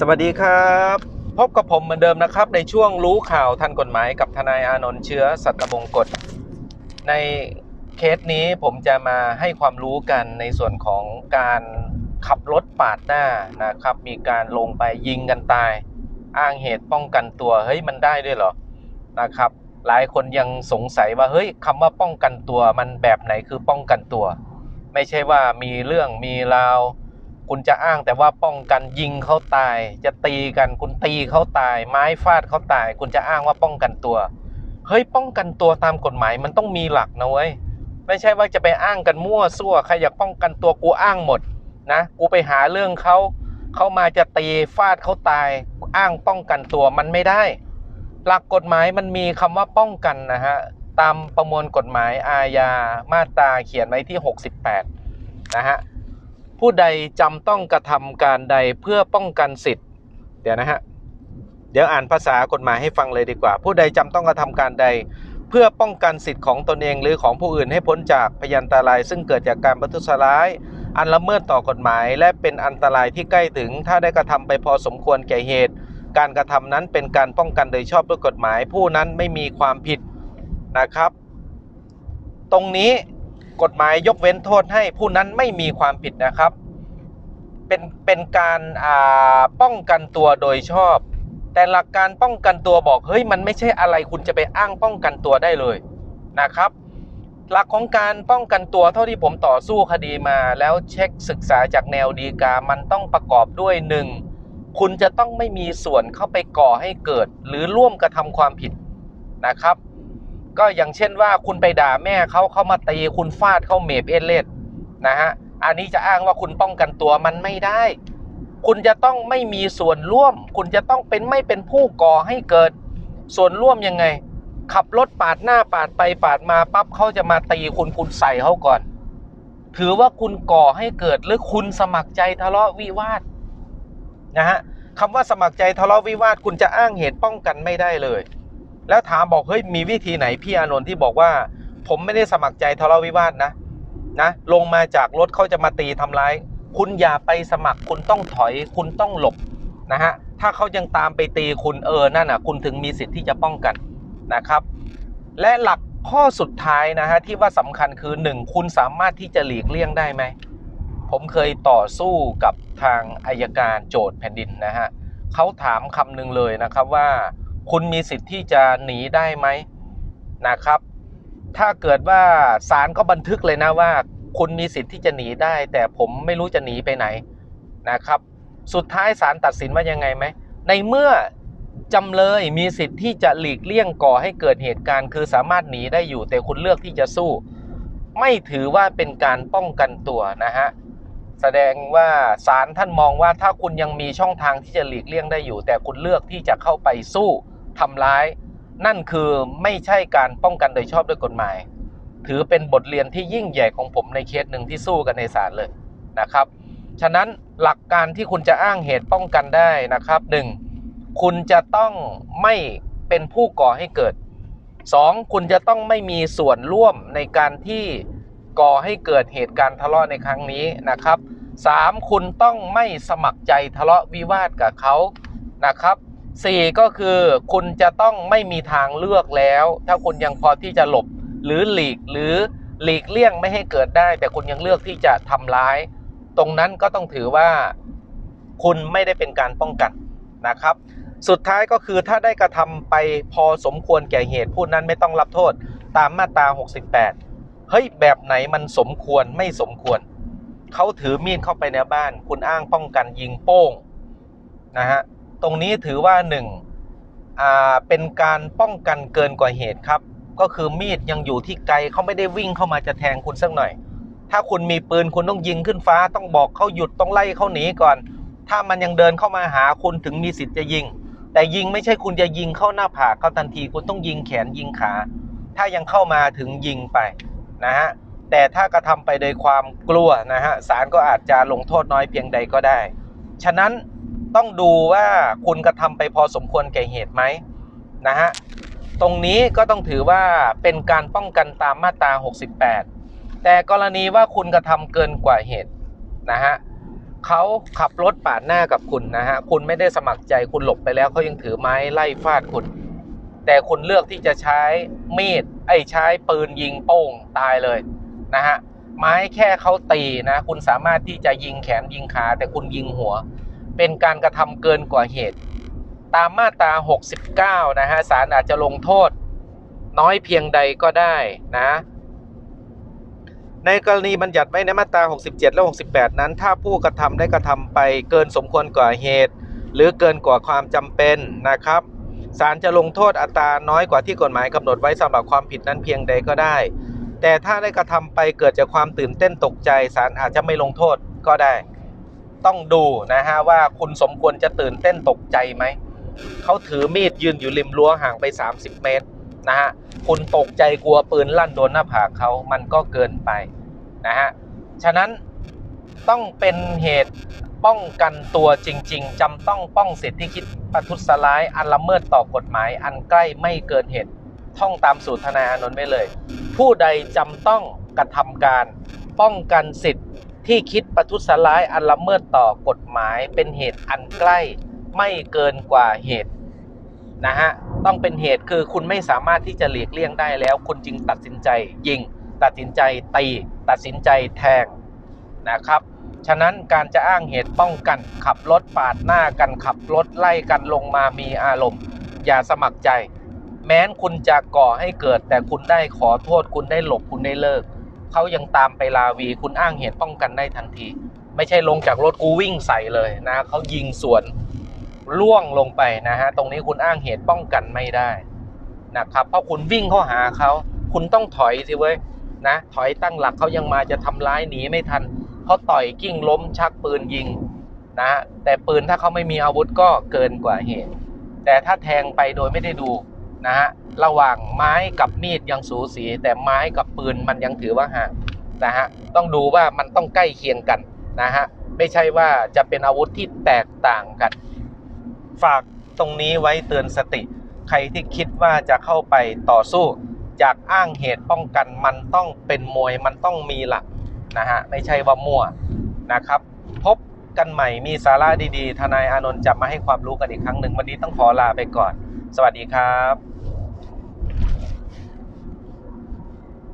สวัสดีครับ พบกับผมเหมือนเดิมนะครับ ในช่วงรู้ข่าวทันกฎหมายกับทนายอานนท์เชื้อสัตบงกฎ ในเคสนี้ผมจะมาให้ความรู้กันในส่วนของการขับรถปาดหน้านะครับ มีการลงไปยิงกันตาย อ้างเหตุป้องกันตัวเฮ้ยมันได้ด้วยเหรอนะครับ หลายคนยังสงสัยว่าเฮ้ยคำว่าป้องกันตัวมันแบบไหนคือป้องกันตัว ไม่ใช่ว่ามีเรื่องมีราว คุณจะอ้างแต่ว่าป้องกันยิงเขาตาย จะตีกันคุณตีเขาตาย ไม้ฟาดเขาตาย คุณจะอ้างว่าป้องกันตัวเฮ้ยป้องกันตัวตามกฎหมายมันต้องมีหลักนะเว้ยไม่ใช่ว่าจะไปอ้างกันมั่วซั่วใครอยากป้องกันตัวกูอ้างหมดนะกูไปหาเรื่องเขาเขามาจะตีฟาดเขาตาย อ้างป้องกันตัวมันไม่ได้ หลักกฎหมายมันมีคำว่าป้องกันนะฮะตามประมวลกฎหมายอาญามาตราเขียนไว้ที่ 68นะฮะ ผู้ใดจำต้องกระทำการใดเพื่อป้องกันสิทธิ์เดี๋ยวนะฮะเดี๋ยวอ่านภาษากฎหมายให้ฟังเลยดีกว่า ผู้ใดจำต้องกระทำการใด เพื่อป้องกันสิทธิ์ของตนเองหรือของผู้อื่นให้พ้นจากพยันตราย ซึ่งเกิดจากการประทุษร้าย อันละเมิดต่อกฎหมาย และเป็นอันตรายที่ใกล้ถึง ถ้าได้กระทำไปพอสมควรแก่เหตุ การกระทำนั้นเป็นการป้องกันโดยชอบด้วยกฎหมาย ผู้นั้นไม่มีความผิดนะครับ ตรงนี้ กฎหมายยกเว้นโทษให้ผู้นั้นไม่มีความผิดนะครับ เป็นเป็นการอ่าป้องกันตัวโดยชอบ แต่หลักการป้องกันตัวบอกเฮ้ยมันไม่ใช่อะไรคุณจะไปอ้างป้องกันตัวได้เลยนะครับ หลักของการป้องกันตัวเท่าที่ผมต่อสู้คดีมา แล้วเช็คศึกษาจากแนวดีกา มันต้องประกอบด้วยหนึ่งคุณจะต้องไม่มีส่วนเข้าไปก่อให้เกิด หรือร่วมกระทำความผิดนะครับ ก็อย่างเช่นว่าคุณไปด่าแม่เขาเขามาตีคุณฟาดเข้าเมบเอเลดนะฮะอันนี้จะอ้างว่าคุณป้องกันตัวมันไม่ได้ คุณจะต้องไม่มีส่วนร่วม คุณจะต้องเป็นไม่เป็นผู้ก่อให้เกิดส่วนร่วมยังไง ขับรถปาดหน้าปาดไปปาดมาปั๊บเขาจะมาตีคุณคุณใส่เขาก่อน ถือว่าคุณก่อให้เกิดหรือคุณสมัครใจทะเลาะวิวาทนะฮะคำว่าสมัครใจทะเลาะวิวาทคุณจะอ้างเหตุป้องกันไม่ได้เลย แล้วถามบอกเฮ้ยมีวิธีไหนพี่อานนท์ที่บอกว่า ผมไม่ได้สมัครใจทะเลาะวิวาทนะนะลงมาจากรถเขาจะมาตีทำร้าย คุณอย่าไปสมัครคุณต้องถอย คุณต้องหลบนะฮะถ้าเขายังตามไปตีคุณเออนั่นน่ะ คุณถึงมีสิทธิ์ที่จะป้องกันนะครับ และหลักข้อสุดท้ายนะฮะที่ว่าสำคัญคือ 1 คุณสามารถที่จะหลีกเลี่ยงได้ไหมผมเคยต่อสู้กับทางอายการโจทย์แผ่นดินนะฮะเขาถามคำหนึ่งเลยนะครับว่า คุณมีสิทธิ์ที่จะหนีได้ไหมนะครับ ถ้าเกิดว่าศาลก็บันทึกเลยนะว่า คุณมีสิทธิ์ที่จะหนีได้ แต่ผมไม่รู้จะหนีไปไหนนะครับ สุดท้ายศาลตัดสินว่ายังไงไหมในเมื่อจำเลยมีสิทธิ์ที่จะหลีกเลี่ยงก่อให้เกิดเหตุการณ์ คือสามารถหนีได้อยู่ แต่คุณเลือกที่จะสู้ ไม่ถือว่าเป็นการป้องกันตัวนะฮะแสดงว่าศาลท่านมองว่าถ้าคุณยังมีช่องทางที่จะหลีกเลี่ยงได้อยู่ แต่คุณเลือกที่จะเข้าไปสู้ ทำร้าย นั่นคือไม่ใช่การป้องกันโดยชอบด้วยกฎหมาย ถือเป็นบทเรียนที่ยิ่งใหญ่ของผมในเคสหนึ่งที่สู้กันในศาลเลยนะครับ ฉะนั้นหลักการที่คุณจะอ้างเหตุป้องกันได้นะครับหนึ่งคุณจะต้องไม่เป็นผู้ก่อให้เกิดสองคุณจะต้องไม่มีส่วนร่วมในการที่ก่อให้เกิดเหตุการณ์ทะเลาะในครั้งนี้นะครับสามคุณต้องไม่สมัครใจทะเลาะวิวาทกับเขานะครับ สี่ก็คือคุณจะต้องไม่มีทางเลือกแล้ว ถ้าคุณยังพอที่จะหลบหรือหลีกหรือหลีกเลี่ยงไม่ให้เกิดได้ แต่คุณยังเลือกที่จะทำร้าย ตรงนั้นก็ต้องถือว่าคุณไม่ได้เป็นการป้องกันนะครับ สุดท้ายก็คือถ้าได้กระทำไปพอสมควรแก่เหตุผู้นั้นไม่ต้องรับโทษตามมาตรา 68 เฮ้ยแบบไหนมันสมควรไม่สมควร เขาถือมีดเข้าไปในบ้าน คุณอ้างป้องกันยิงโป้งนะฮะ ตรงนี้ถือว่าหนึ่งอ่าเป็นการป้องกันเกินกว่าเหตุครับ ก็คือมีดยังอยู่ที่ไกลเขาไม่ได้วิ่งเข้ามาจะแทงคุณสักหน่อย ถ้าคุณมีปืนคุณต้องยิงขึ้นฟ้า ต้องบอกเขาหยุดต้องไล่เขาหนีก่อน ถ้ามันยังเดินเข้ามาหาคุณถึงมีสิทธิ์จะยิง แต่ยิงไม่ใช่คุณจะยิงเข้าหน้าผากเขาทันที คุณต้องยิงแขนยิงขา ถ้ายังเข้ามาถึงยิงไปนะฮะแต่ถ้ากระทำไปโดยความกลัวนะฮะศาลก็อาจจะลงโทษน้อยเพียงใดก็ได้ ฉะนั้น ต้องดูว่าคุณกระทำไปพอสมควรแก่เหตุไหมนะฮะตรงนี้ก็ต้องถือว่าเป็นการป้องกันตามมาตรา 68 แต่กรณีว่าคุณกระทำเกินกว่าเหตุนะฮะเขาขับรถปาดหน้ากับคุณนะฮะคุณไม่ได้สมัครใจคุณหลบไปแล้วเขายังถือไม้ไล่ฟาดคุณ แต่คุณเลือกที่จะใช้มีดไอ้ใช้ปืนยิงโป้งตายเลยนะฮะไม้แค่เขาตีนะ คุณสามารถที่จะยิงแขนยิงขาแต่คุณยิงหัว เป็นการกระทำเกินกว่าเหตุ ตามมาตรา 69 นะฮะศาลอาจจะลงโทษ น้อยเพียงใดก็ได้นะ ในกรณีบัญญัติไว้ในมาตรา 67 และ 68 นั้น ถ้าผู้กระทำได้กระทำไปเกินสมควรกว่าเหตุ หรือเกินกว่าความจำเป็นนะครับศาลจะลงโทษอัตราน้อยกว่าที่กฎหมายกำหนดไว้สำหรับความผิดนั้นเพียงใดก็ได้ แต่ถ้าได้กระทำไปเกิดจากความตื่นเต้นตกใจศาลอาจจะไม่ลงโทษก็ได้ ต้องดูนะฮะว่าคุณสมควรจะตื่นเต้นตกใจไหม เขาถือมีดยืนอยู่ริมรั้วห่างไป 30 เมตรนะฮะคุณตกใจกลัวปืนลั่นโดนหน้าผากเขามันก็เกินไปนะฮะฉะนั้นต้องเป็นเหตุป้องกันตัวจริง ๆจำต้องป้องสิทธิคิดประทุษร้ายอันละเมิดต่อกฎหมาย อันใกล้ไม่เกินเหตุ ท่องตามสูตรทนายอนนท์ไว้เลย ผู้ใดจำต้องกระทำการ ป้องกันสิทธิ ที่คิดประทุษร้ายอันละเมิดต่อกฎหมายเป็นเหตุอันใกล้ ไม่เกินกว่าเหตุนะฮะต้องเป็นเหตุคือคุณไม่สามารถที่จะหลีกเลี่ยงได้แล้ว คุณจึงตัดสินใจยิง ตัดสินใจตี ตัดสินใจแทงนะครับฉะนั้นการจะอ้างเหตุป้องกัน ขับรถปาดหน้ากันขับรถไล่กันลงมามีอารมณ์ อย่าสมัครใจ แม้นคุณจะก่อให้เกิด แต่คุณได้ขอโทษคุณได้หลบคุณได้เลิก เขายังตามไปลาวีคุณอ้างเหตุป้องกันได้ทันที ไม่ใช่ลงจากรถกูวิ่งใส่เลยนะเขายิงสวนล่วงลงไปนะฮะตรงนี้คุณอ้างเหตุป้องกันไม่ได้นะครับเพราะคุณวิ่งเข้าหาเขาคุณต้องถอยสิเว้ยนะถอยตั้งหลักเขายังมาจะทำร้ายหนีไม่ทันเขาต่อยกิ้งล้มชักปืนยิงนะแต่ปืนถ้าเขาไม่มีอาวุธก็เกินกว่าเหตุ แต่ถ้าแทงไปโดยไม่ได้ดู นะฮะระหว่างไม้กับมีดยังสูสี แต่ไม้กับปืนมันยังถือว่าห่างนะฮะต้องดูว่ามันต้องใกล้เคียงกันนะฮะไม่ใช่ว่าจะเป็นอาวุธที่แตกต่างกัน ฝากตรงนี้ไว้เตือนสติ ใครที่คิดว่าจะเข้าไปต่อสู้ จากอ้างเหตุป้องกันมันต้องเป็นมวยมันต้องมีหลักนะฮะไม่ใช่ว่ามั่วนะครับ พบกันใหม่มีสาระดีๆ ทนายอานนท์จะมาให้ความรู้กันอีกครั้งหนึ่งวันนี้ต้องขอลาไปก่อน สวัสดีครับ